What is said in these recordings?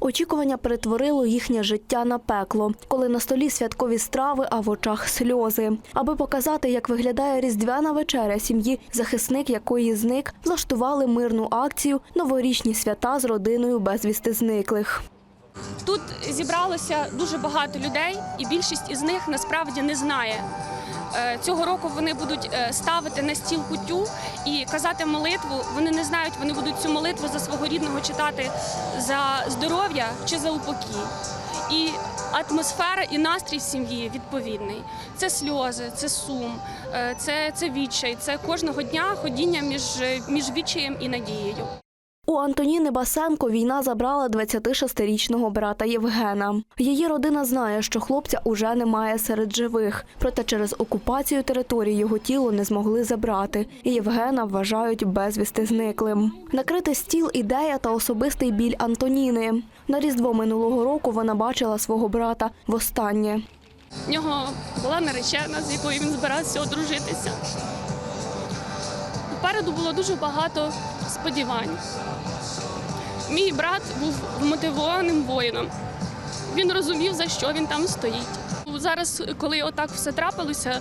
Очікування перетворило їхнє життя на пекло, коли на столі святкові страви, а в очах сльози. Аби показати, як виглядає різдвяна вечеря сім'ї, захисник якої зник, влаштували мирну акцію Новорічні свята з родиною безвісти зниклих. Тут зібралося дуже багато людей, і більшість із них насправді не знає. Е, Цього року вони будуть е, ставити на стіл кутю і казати молитву. Вони не знають, вони будуть цю молитву за свого рідного читати за здоров'я чи за упокій. І атмосфера і настрій в сім'ї відповідний. Це сльози, це сум, е, це, це відчай, це кожного дня ходіння між, між відчаєм і надією. У Антоніни Басенко війна забрала 26-річного брата Євгена. Її родина знає, що хлопця уже немає серед живих. Проте через окупацію території його тіло не змогли забрати. І Євгена вважають безвісти зниклим. Накрити стіл ідея та особистий біль Антоніни. На різдво минулого року вона бачила свого брата востаннє. В нього була наречена, з якою він збирався одружитися. Попереду було дуже багато сподівань. Мій брат був мотивованим воїном. Він розумів, за що він там стоїть. Зараз, коли отак все трапилося,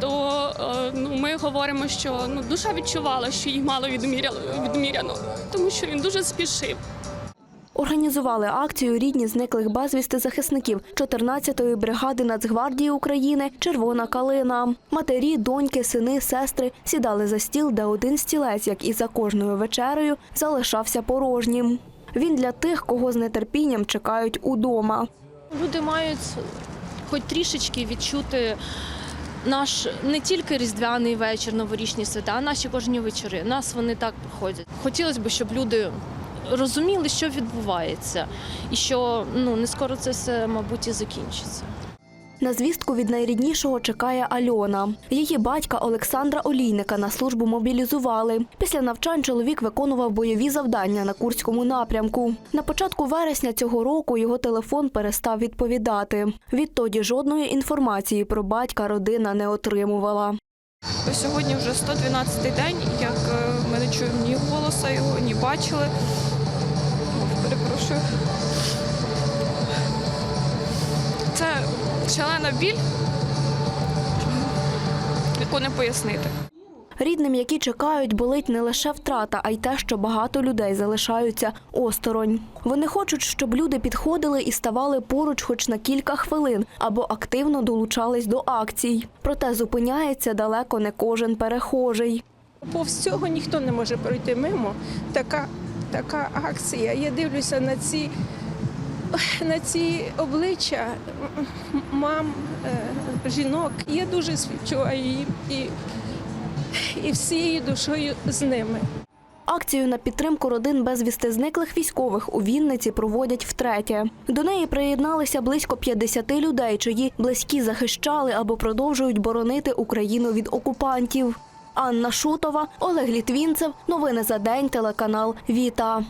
то е, ну, ми говоримо, що ну, душа відчувала, що їй мало відміряно, відміряно, тому що він дуже спішив. Організували акцію рідні зниклих безвісти захисників 14-ї бригади Нацгвардії України Червона калина. Матері, доньки, сини, сестри сідали за стіл, де один стілець, як і за кожною вечерею, залишався порожнім. Він для тих, кого з нетерпінням чекають удома. Люди мають хоч трішечки відчути наш не тільки різдвяний вечір, новорічні свята, а наші кожні вечори. Нас вони так проходять. Хотілося б, щоб люди розуміли, що відбувається, і що ну не скоро це все, мабуть, і закінчиться. На звістку від найріднішого чекає Альона. Її батька Олександра Олійника на службу мобілізували. Після навчань чоловік виконував бойові завдання на Курському напрямку. На початку вересня цього року його телефон перестав відповідати. Відтоді жодної інформації про батька родина не отримувала. Сьогодні вже 112-й день, як е, ми не чуємо ні голоса його, ні бачили. Перепрошую. Це шалена біль, яку не пояснити. Рідним, які чекають, болить не лише втрата, а й те, що багато людей залишаються осторонь. Вони хочуть, щоб люди підходили і ставали поруч хоч на кілька хвилин або активно долучались до акцій. Проте зупиняється далеко не кожен перехожий. Повз цього ніхто не може пройти мимо. Така, така акція. Я дивлюся на ці, на ці обличчя мам, е, жінок. Я дуже співчуваю їм і, і всією душою з ними. Акцію на підтримку родин безвісти зниклих військових у Вінниці проводять втретє. До неї приєдналися близько 50 людей, чиї близькі захищали або продовжують боронити Україну від окупантів. Анна Шутова, Олег Літвінцев. Новини за день. Телеканал Віта.